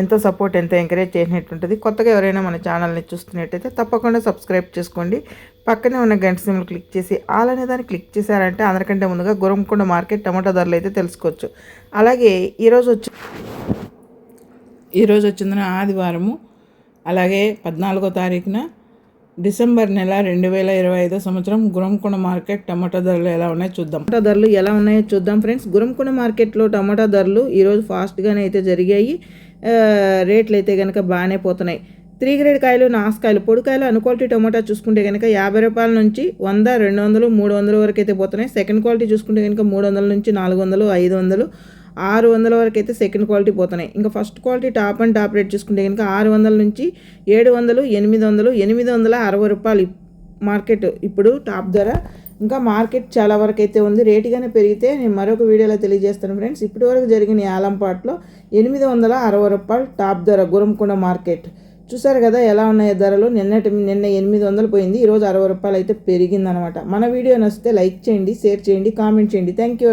ఎంతో సపోర్ట్ ఎంతో ఎంకరేజ్ చేసినట్టుంటుంది కొత్తగా ఎవరైనా మన ఛానల్ని చూస్తున్నట్టయితే తప్పకుండా సబ్స్క్రైబ్ చేసుకోండి. పక్కనే ఉన్న గంట సింబల్ క్లిక్ చేసి ఆల్ అనే దాన్ని క్లిక్ చేశారంటే అందరికంటే ముందుగా గురంకొండ మార్కెట్ టమాటా ధరలు అయితే తెలుసుకోవచ్చు. అలాగే ఈరోజు వచ్చి ఈరోజు వచ్చిందిన ఆదివారము అలాగే పద్నాలుగో తారీఖున డిసెంబర్ నెల రెండు వేల ఇరవై ఐదో సంవత్సరం గురంకొండ మార్కెట్ టమాటా ధరలు ఎలా ఉన్నాయో చూద్దాం. టమాటా ధరలు ఎలా ఉన్నాయో చూద్దాం ఫ్రెండ్స్. గురంకొండ మార్కెట్లో టమాటా ధరలు ఈరోజు ఫాస్ట్గానే అయితే జరిగాయి. రేట్లు అయితే కనుక బాగానే పోతున్నాయి. త్రీ గ్రేడ్ కాయలు నాసుకాయలు పొడికాయలు అన్ క్వాలిటీ టమాటా చూసుకుంటే కనుక యాభై రూపాయల నుంచి వంద రెండు వందలు మూడు వందల వరకు అయితే పోతున్నాయి. సెకండ్ క్వాలిటీ చూసుకుంటే కనుక మూడు వందల నుంచి నాలుగు వందలు ఐదు వందలు ఆరు వందల వరకు అయితే సెకండ్ క్వాలిటీ పోతున్నాయి. ఇంకా first quality top and top rate చూసుకుంటే కనుక ఆరు వందల నుంచి ఏడు వందలు ఎనిమిది వందలు ఎనిమిది వందల అరవై రూపాయలు మార్కెట్ ఇప్పుడు టాప్ ధర ఇంకా మార్కెట్ చాలా వరకు అయితే ఉంది రేటుగానే పెరిగితే నేను మరొక వీడియోలో తెలియజేస్తాను ఫ్రెండ్స్. ఇప్పటి వరకు జరిగిన ఆలంపాట్లో ఎనిమిది వందల అరవై రూపాయలు టాప్ ధర గురంకొండ మార్కెట్. చూసారు కదా ఎలా ఉన్నాయి ధరలు. నిన్నటి నిన్న ఎనిమిది వందలు పోయింది. ఈరోజు అరవై రూపాయలు అయితే పెరిగిందనమాట. మన వీడియో నచ్చితే లైక్ చేయండి షేర్ చేయండి కామెంట్ చేయండి. Thank you